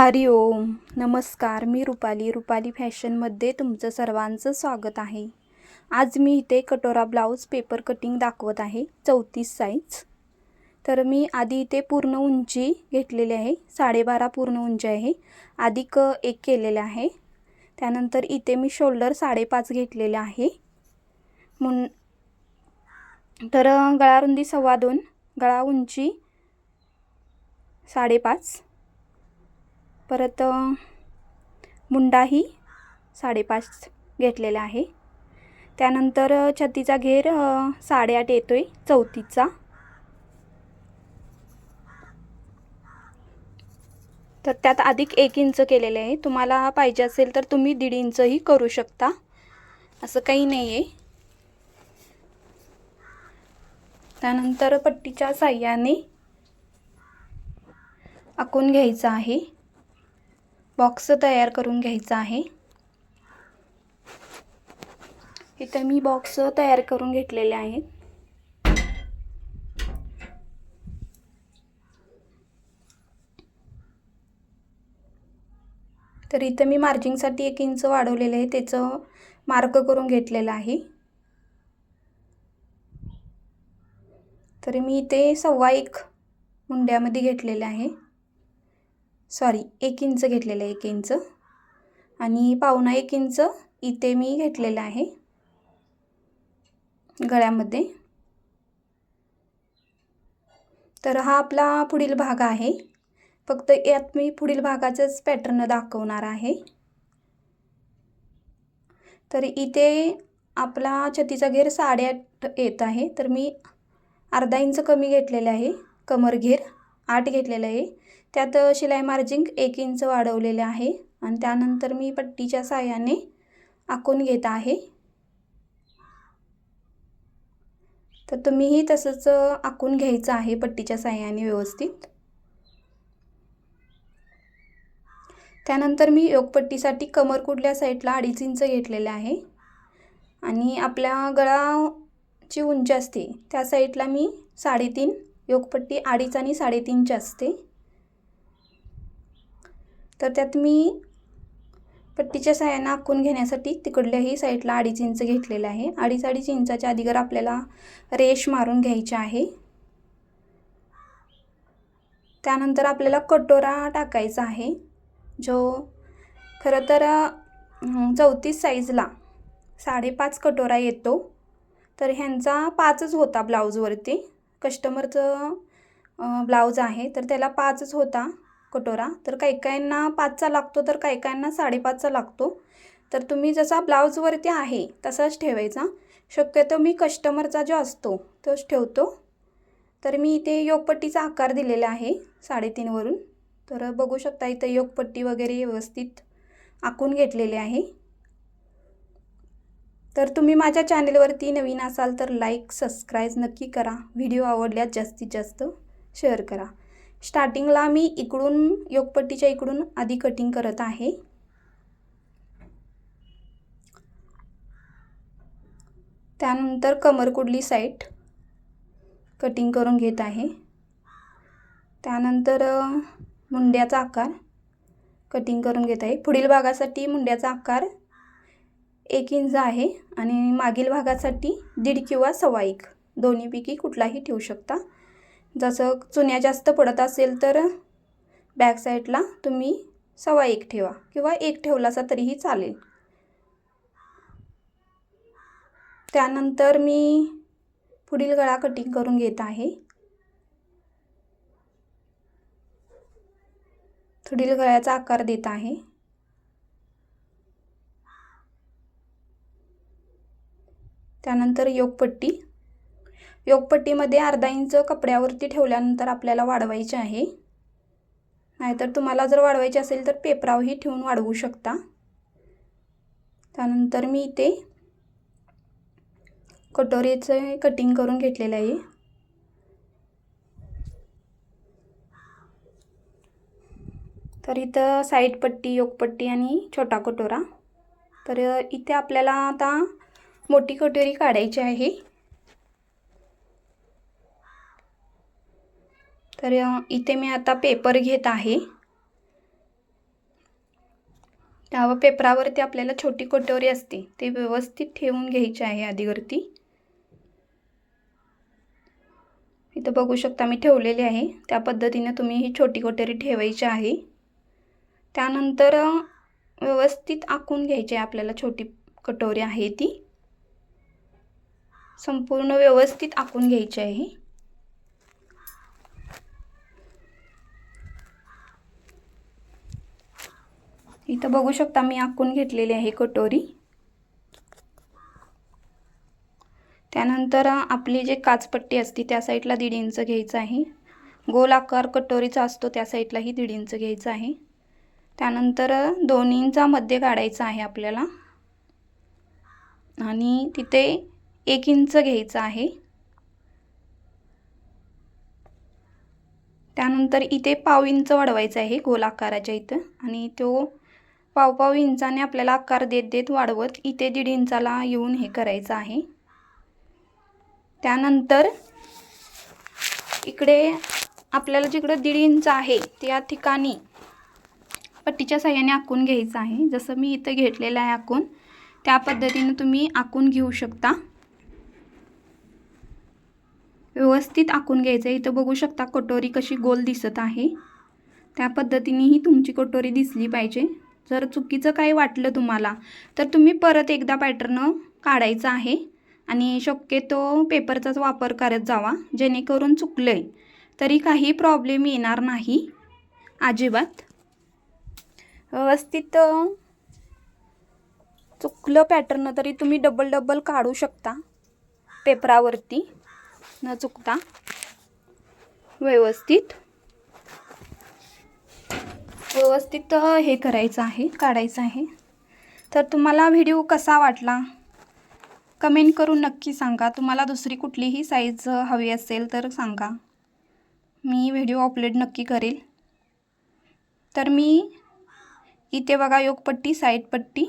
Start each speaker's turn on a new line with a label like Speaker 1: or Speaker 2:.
Speaker 1: हरि ओम. नमस्कार मी रुपाली. रुपाली फॅशनमध्ये तुमचं सर्वांचं स्वागत आहे. आज मी इथे कटोरा ब्लाऊज पेपर कटिंग दाखवत आहे. चौतीस साईज तर मी आधी इथे पूर्ण उंची घेतलेली आहे. साडेबारा पूर्ण उंची आहे. अधिक एक केलेलं आहे. त्यानंतर इथे मी शोल्डर साडेपाच घेतलेले आहे. मुन तर गळारुंदी सव्वा दोन गळा उंची साडेपाच. परत मुंडाही साडेपाच घेतलेला आहे. त्यानंतर छतीचा घेर साडेआठ येतो आहे चौथीचा तर त्यात अधिक एक इंच केलेले आहे. तुम्हाला पाहिजे असेल तर तुम्ही दीड इंचही करू शकता. असं काही नाही आहे त्यानंतर पट्टीच्या साह्याने आखून घ्यायचं आहे. बॉक्स तयार करून घ्यायचा आहे. इथं मी बॉक्स तयार करून घेतलेले आहेत. तर इथं मी मार्जिंगसाठी एक इंच वाढवलेलं आहे. त्याचं मार्क करून घेतलेलं आहे. तर मी इथे सव्वा एक मुंड्यामध्ये घेतलेलं आहे. सॉरी एक इंच घेतलेलं आहे एक इंच. आणि पावणा एक इंच इथे मी घेतलेलं आहे गळ्यामध्ये. तर हा आपला पुढील भाग आहे. फक्त यात मी पुढील भागाचंच पॅटर्न दाखवणार आहे. तर इथे आपला छतीचा घेर साडेआठ येत आहे. तर मी अर्धा इंच कमी घेतलेलं आहे कमर घेर. आठ घेतलेलं आहे. त्यात शिलाई मार्जिंग एक इंच वाढवलेलं आहे आणि त्यानंतर मी पट्टीच्या साह्याने आखून घेत आहे. तर तुम्हीही तसंच आखून घ्यायचं आहे पट्टीच्या साह्याने व्यवस्थित. त्यानंतर मी योगपट्टीसाठी कमर कुठल्या साईडला अडीच इंच घेतलेलं आहे आणि आपल्या गळाची उंची असते त्या साईडला मी साडेतीन योगपट्टी अडीच आणि साडेतीनची असते. तर त्यात मी पट्टीच्या साह्यानं आखून घेण्यासाठी तिकडल्याही साईडला अडीच इंच घेतलेलं आहे. अडीच अडीच इंचाच्या अधिगर आपल्याला रेश मारून घ्यायची आहे त्यानंतर आपल्याला कटोरा टाकायचा आहे जो खरं तर चौतीस साईजला साडेपाच कटोरा येतो. तर ह्यांचा पाचच होता ब्लाऊजवरती. कस्टमरचं ब्लाऊज आहे तर त्याला पाचच होता कटोरा. तर काही काहींना पाचचा लागतो तर काही काहींना साडेपाचचा लागतो. तर तुम्ही जसा ब्लाऊजवरती आहे तसाच ठेवायचा. शक्यतो मी कस्टमरचा जो असतो तोच ठेवतो. तर मी इथे योगपट्टीचा आकार दिलेला आहे साडेतीनवरून तर बघू शकता इथं योगपट्टी वगैरे व्यवस्थित आखून घेतलेले आहे. तर तुम्ही माझ्या चॅनेलवरती नवीन असाल तर लाईक सबस्क्राईब नक्की करा. व्हिडिओ आवडल्यास जास्तीत जास्त शेअर करा. स्टार्टिंगला मी इकडून योगपट्टीच्या इकडून आधी कटिंग करत आहे. त्यानंतर कमरकुडली साईड कटिंग करून घेत आहे. त्यानंतर मुंड्याचा आकार कटिंग करून घेत आहे. पुढील भागासाठी मुंड्याचा आकार एक इंच आहे आणि मागील भागासाठी दीड किंवा सव्वा एक. दोन्हीपैकी कुठलाही ठेवू शकता. जसं चुन्या जास्त पडत असेल तर बॅक साईडला तुम्ही सव्वा एक ठेवा किंवा एक ठेवलासा तरीही चालेल. त्यानंतर मी पुढील गळा कटिंग करून घेत आहे. पुढील गळ्याचा आकार देत आहे. त्यानंतर योगपट्टी. योगपट्टीमध्ये अर्धा इंच कपड्यावरती ठेवल्यानंतर आपल्याला वाढवायचे आहे. नाहीतर तुम्हाला जर वाढवायचे असेल तर पेपरावही ठेवून वाढवू शकता. त्यानंतर मी इथे कटोरीचं कटिंग करून घेतलेलं आहे. तर इथं साईड पट्टी योगपट्टी आणि छोटा कटोरा. तर इथे आपल्याला आता मोठी कटोरी काढायची आहे. तर इथे मी आता पेपर घेत आहे. त्या पेपरावरती आपल्याला छोटी कटोरी असते ते व्यवस्थित ठेवून घ्यायची आहे आधीवरती. इथं बघू शकता मी ठेवलेली आहे. त्या पद्धतीने तुम्ही ही छोटी कटोरी ठेवायची आहे. त्यानंतर व्यवस्थित आखून घ्यायची आहे आपल्याला छोटी कटोरी आहे ती. संपूर्ण व्यवस्थित आखून घ्यायची आहे. इथं बघू शकता मी आखून घेतलेली आहे कटोरी. त्यानंतर आपली जे काचपट्टी असते त्या साईडला दीड इंच घ्यायचं आहे. गोल आकार कटोरीचा असतो त्या साईडलाही दीड इंच घ्यायचं आहे. त्यानंतर दोन इंचामध्ये काढायचं आहे आपल्याला. आणि तिथे एक इंच घ्यायचं आहे. त्यानंतर इथे पाव इंच वाढवायचं आहे गोल आकाराच्या इथं. आणि तो पाव पाव इंचाने आपल्याला आकार देत देत वाढवत इथे दीड इंचाला येऊन हे करायचं आहे. त्यानंतर इकडे आपल्याला जिकडं दीड इंच आहे त्या ठिकाणी पट्टीच्या साह्याने आखून घ्यायचं आहे. जसं मी इथं घेतलेलं आहे आखून त्या पद्धतीने तुम्ही आखून घेऊ शकता. व्यवस्थित आखून घ्यायचं आहे इथं बघू शकता कटोरी कशी गोल दिसत आहे. त्या पद्धतीनेही तुमची कटोरी दिसली पाहिजे. जर चुकीचं काही वाटलं तुम्हाला तर तुम्ही परत एकदा पॅटर्न काढायचं आहे आणि शक्यतो पेपरचाच वापर करत जावा जेणेकरून चुकलं आहे तरी काही प्रॉब्लेम येणार नाही. अजिबात. व्यवस्थित चुकलं पॅटर्न तरी तुम्ही डबल डबल काढू शकता. पेपरावरती न चुकता व्यवस्थित व्यवस्थित हे करायचं आहे काढायचं आहे. तर तुम्हाला व्हिडिओ कसा वाटला? कमेंट करून नक्की सांगा. तुम्हाला दुसरी कुठलीही साईज हवी असेल तर सांगा. मी व्हिडिओ अपलोड नक्की करेल. तर मी इथे बघा योगपट्टी साईडपट्टी